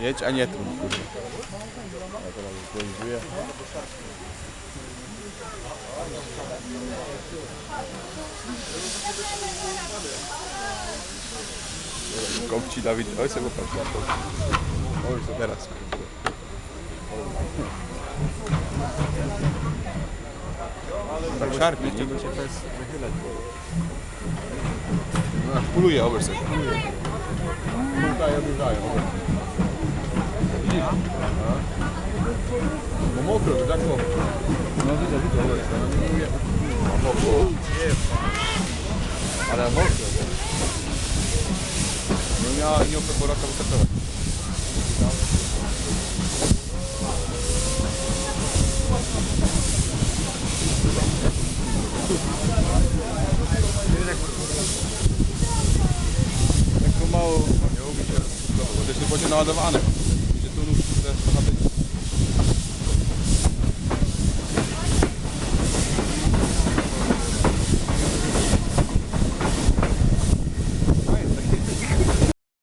Jedź, a nie tu. Ja teraz zbłęduję. Kopci Dawid, oj sobie popatrz na to. Oj, teraz. Tak szarpie, nie chciałbym się bez wychylać. No, Kuluje oversight. Kuluje. Kultaje, odjeżdżają. Widzisz? No mokro, tak mokro. No widzę, widzę. Mokro. Ale mokro. No miała nie operatować. mało. Nie umie się, bo też naładowane.